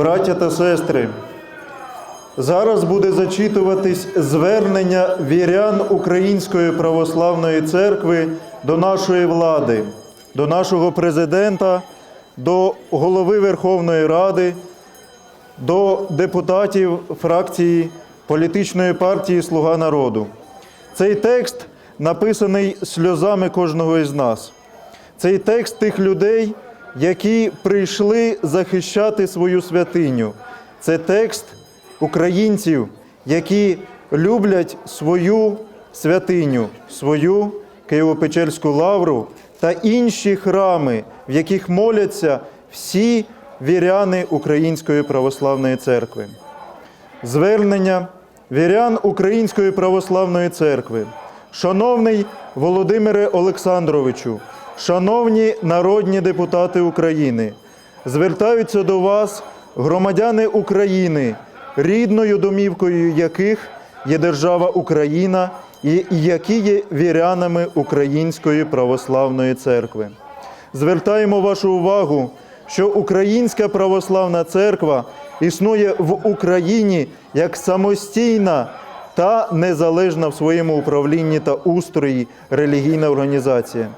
Браття та сестри, зараз буде зачитуватись звернення вірян Української православної церкви до нашої влади, до нашого президента, до голови Верховної Ради, до депутатів фракції політичної партії Слуга народу. Цей текст написаний сльозами кожного із нас. Цей текст тих людей, які прийшли захищати свою святиню. Це текст українців, які люблять свою святиню, свою Києво-Печерську лавру та інші храми, в яких моляться всі віряни Української православної церкви. Звернення вірян Української православної церкви. Шановний Володимире Олександровичу, шановні народні депутати України, звертаються до вас громадяни України, рідною домівкою яких є держава Україна і які є вірянами Української православної церкви. Звертаємо вашу увагу, що Українська православна церква існує в Україні як самостійна та незалежна в своєму управлінні та устрої релігійна організація.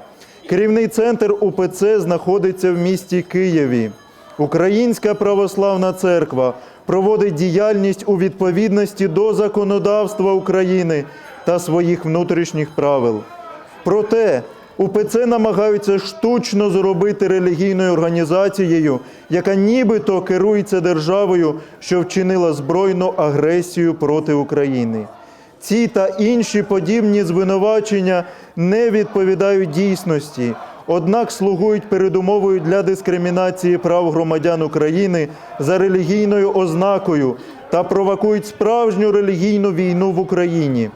Керівний центр УПЦ знаходиться в місті Києві. Українська православна церква проводить діяльність у відповідності до законодавства України та своїх внутрішніх правил. Проте УПЦ намагаються штучно зробити релігійною організацією, яка нібито керується державою, що вчинила збройну агресію проти України. Ці та інші подібні звинувачення не відповідають дійсності, однак слугують передумовою для дискримінації прав громадян України за релігійною ознакою та провокують справжню релігійну війну в Україні.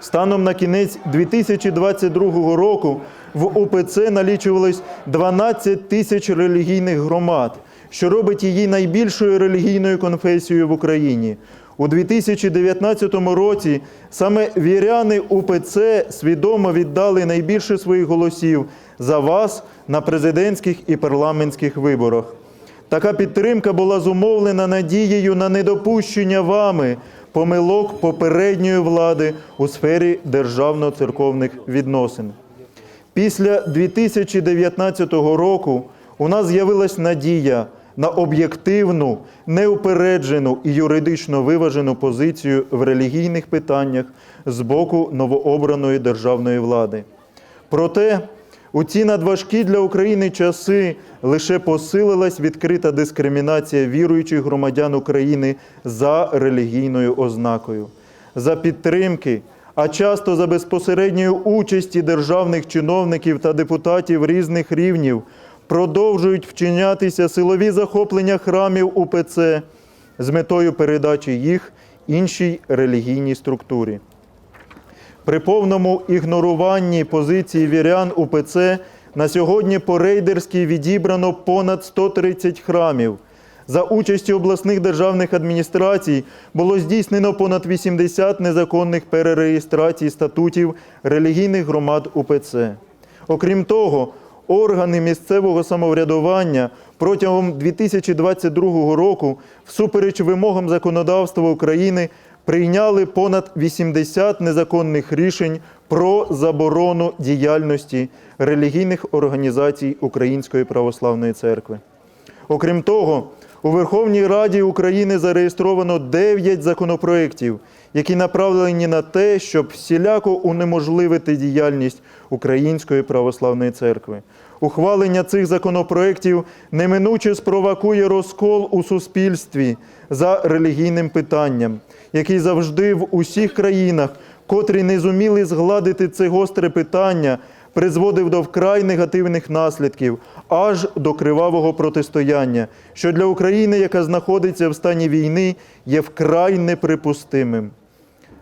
Станом на кінець 2022 року в УПЦ налічувалось 12 тисяч релігійних громад, що робить її найбільшою релігійною конфесією в Україні. У 2019 році саме віряни УПЦ свідомо віддали найбільше своїх голосів за вас на президентських і парламентських виборах. Така підтримка була зумовлена надією на недопущення вами помилок попередньої влади у сфері державно-церковних відносин. Після 2019 року у нас з'явилась надія на об'єктивну, неупереджену і юридично виважену позицію в релігійних питаннях з боку новообраної державної влади. Проте у ці надважкі для України часи лише посилилась відкрита дискримінація віруючих громадян України за релігійною ознакою, за підтримки, а часто за безпосередньої участі державних чиновників та депутатів різних рівнів продовжують вчинятися силові захоплення храмів УПЦ з метою передачі їх іншій релігійній структурі. При повному ігноруванні позиції вірян УПЦ на сьогодні по рейдерськи відібрано понад 130 храмів. За участю обласних державних адміністрацій було здійснено понад 80 незаконних перереєстрацій статутів релігійних громад УПЦ. Окрім того, органи місцевого самоврядування протягом 2022 року, всупереч вимогам законодавства України, прийняли понад 80 незаконних рішень про заборону діяльності релігійних організацій Української православної церкви. Окрім того, у Верховній Раді України зареєстровано 9 законопроєктів, які направлені на те, щоб всіляко унеможливити діяльність Української православної церкви. Ухвалення цих законопроєктів неминуче спровокує розкол у суспільстві за релігійним питанням, який завжди в усіх країнах, котрі не зуміли згладити це гостре питання, призводив до вкрай негативних наслідків, аж до кривавого протистояння, що для України, яка знаходиться в стані війни, є вкрай неприпустимим.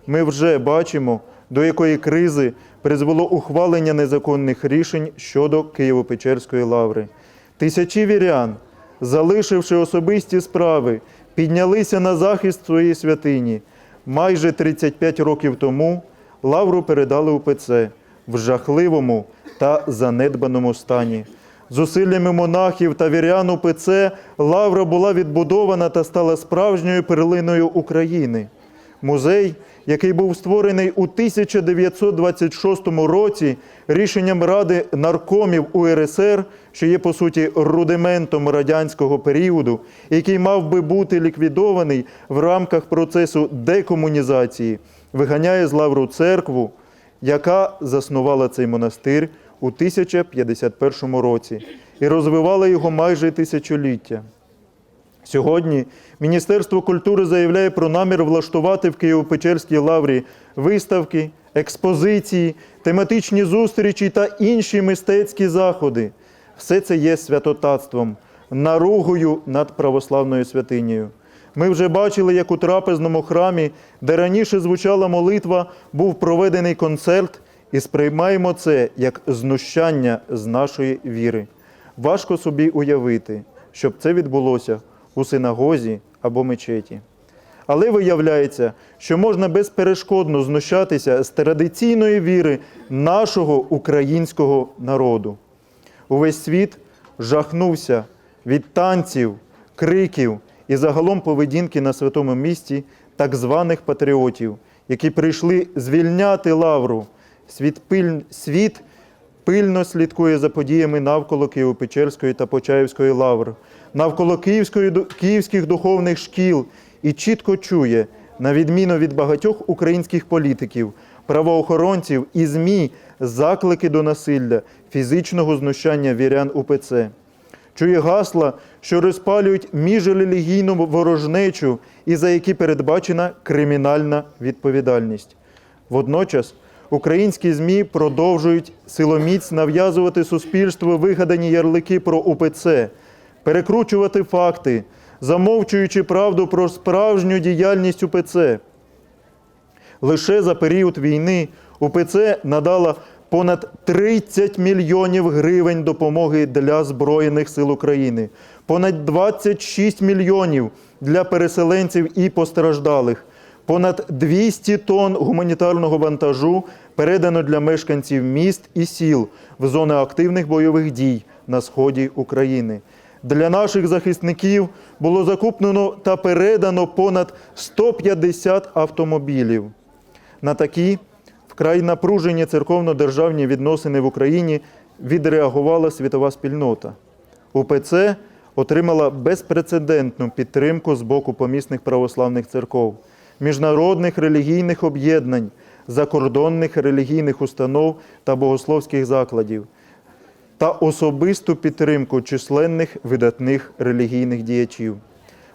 Ми вже бачимо, до якої кризи призвело ухвалення незаконних рішень щодо Києво-Печерської лаври. Тисячі вірян, залишивши особисті справи, піднялися на захист своєї святині. Майже 35 років тому лавру передали УПЦ в жахливому та занедбаному стані. Зусиллями монахів та вірян УПЦ лавра була відбудована та стала справжньою перлиною України. Музей, який був створений у 1926 році рішенням Ради наркомів УРСР, що є по суті рудиментом радянського періоду, який мав би бути ліквідований в рамках процесу декомунізації, виганяє з лавру церкву, яка заснувала цей монастир у 1051 році і розвивала його майже тисячоліття. Сьогодні Міністерство культури заявляє про намір влаштувати в Києво-Печерській лаврі виставки, експозиції, тематичні зустрічі та інші мистецькі заходи. Все це є святотатством, наругою над православною святинею. Ми вже бачили, як у трапезному храмі, де раніше звучала молитва, був проведений концерт, і сприймаємо це як знущання з нашої віри. Важко собі уявити, щоб це відбулося у синагозі або мечеті. Але виявляється, що можна безперешкодно знущатися з традиційної віри нашого українського народу. Увесь світ жахнувся від танців, криків і загалом поведінки на святому місті так званих патріотів, які прийшли звільняти лавру. Світ, пиль... світ пильно слідкує за подіями навколо Києво-Печерської та Почаївської лавр, навколо Київської, київських духовних шкіл і чітко чує, на відміну від багатьох українських політиків, правоохоронців і ЗМІ, заклики до насилля, фізичного знущання вірян УПЦ. Чує гасла, що розпалюють міжрелігійну ворожнечу і за які передбачена кримінальна відповідальність. Водночас українські ЗМІ продовжують силоміць нав'язувати суспільству вигадані ярлики про УПЦ, перекручувати факти, замовчуючи правду про справжню діяльність УПЦ. Лише за період війни УПЦ надала понад 30 мільйонів гривень допомоги для Збройних сил України, понад 26 мільйонів для переселенців і постраждалих, понад 200 тонн гуманітарного вантажу передано для мешканців міст і сіл в зони активних бойових дій на сході України. Для наших захисників було закуплено та передано понад 150 автомобілів. На такі вкрай напружені церковно-державні відносини в Україні відреагувала світова спільнота. УПЦ отримала безпрецедентну підтримку з боку помісних православних церков, міжнародних релігійних об'єднань, закордонних релігійних установ та богословських закладів та особисту підтримку численних видатних релігійних діячів.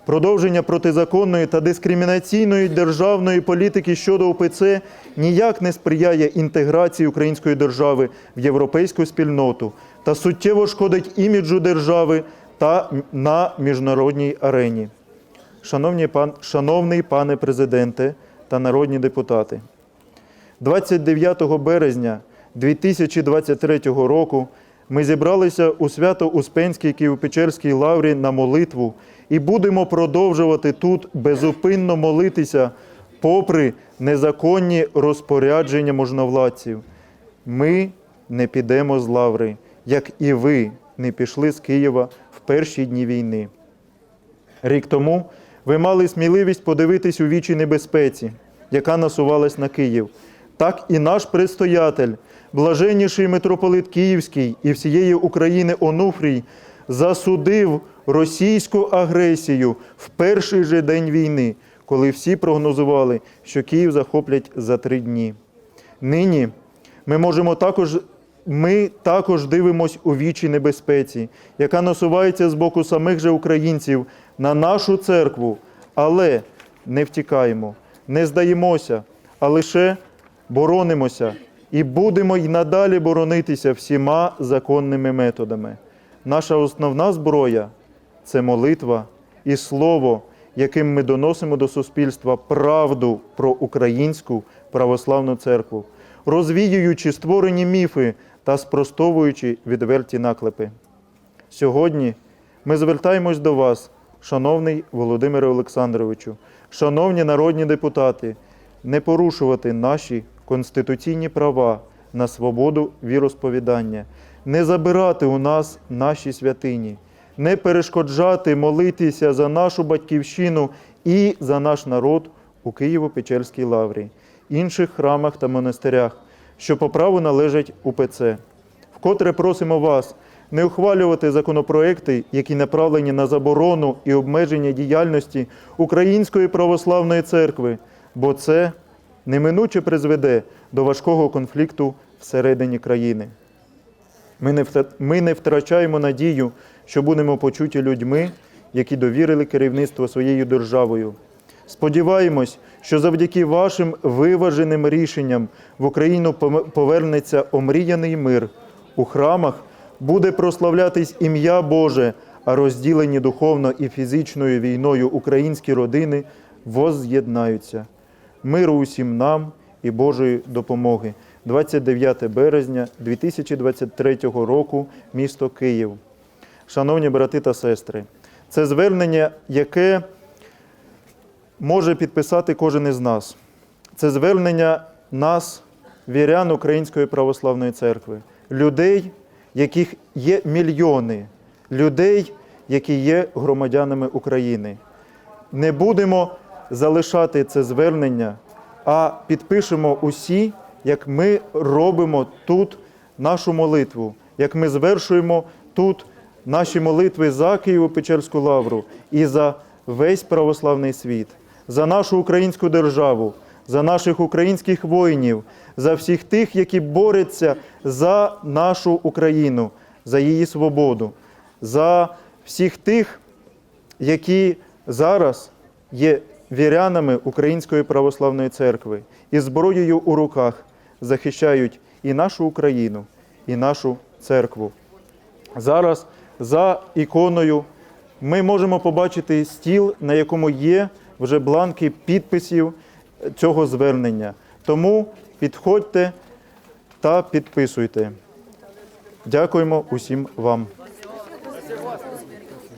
Продовження протизаконної та дискримінаційної державної політики щодо УПЦ ніяк не сприяє інтеграції української держави в європейську спільноту та суттєво шкодить іміджу держави та на міжнародній арені. Шановні пан, шановний пане президенте та народні депутати, 29 березня 2023 року ми зібралися у Свято-Успенській Києво-Печерській лаврі на молитву і будемо продовжувати тут безупинно молитися, попри незаконні розпорядження можновладців. Ми не підемо з лаври, як і ви не пішли з Києва в перші дні війни. Рік тому ви мали сміливість подивитись у вічі небезпеці, яка насувалась на Київ. Так і наш предстоятель, блаженніший митрополит Київський і всієї України Онуфрій, засудив російську агресію в перший же день війни, коли всі прогнозували, що Київ захоплять за три дні. Нині ми можемо також. Ми також дивимось у вічі небезпеці, яка насувається з боку самих же українців на нашу церкву, але не втікаємо, не здаємося, а лише боронимося і будемо й надалі боронитися всіма законними методами. Наша основна зброя це молитва і слово, яким ми доносимо до суспільства правду про українську православну церкву, розвіюючи створені міфи та спростовуючи відверті наклепи. Сьогодні ми звертаємось до вас, шановний Володимире Олександровичу, шановні народні депутати, не порушувати наші конституційні права на свободу віросповідання, не забирати у нас наші святині, не перешкоджати молитися за нашу батьківщину і за наш народ у Києво-Печерській лаврі, інших храмах та монастирях, що по праву належать УПЦ. Вкотре просимо вас не ухвалювати законопроекти, які направлені на заборону і обмеження діяльності Української православної церкви, бо це неминуче призведе до важкого конфлікту всередині країни. Ми не, втрачаємо надію, що будемо почуті людьми, які довірили керівництво своєю державою. Сподіваємось, що завдяки вашим виваженим рішенням в Україну повернеться омріяний мир. У храмах буде прославлятись ім'я Боже, а розділені духовно і фізичною війною українські родини возз'єднаються. Миру усім нам і Божої допомоги. 29 березня 2023 року, місто Київ. Шановні брати та сестри, це звернення, яке може підписати кожен із нас. Це звернення нас, вірян Української православної церкви, людей, яких є мільйони, людей, які є громадянами України. Не будемо залишати це звернення, а підпишемо усі, як ми робимо тут нашу молитву, як ми звершуємо тут наші молитви за Києво-Печерську лавру і за весь православний світ, за нашу українську державу, за наших українських воїнів, за всіх тих, які борються за нашу Україну, за її свободу, за всіх тих, які зараз є вірянами Української православної церкви і зброєю у руках захищають і нашу Україну, і нашу церкву. Зараз за іконою ми можемо побачити стіл, на якому є вже бланки підписів цього звернення. Тому підходьте та підписуйте. Дякуємо усім вам.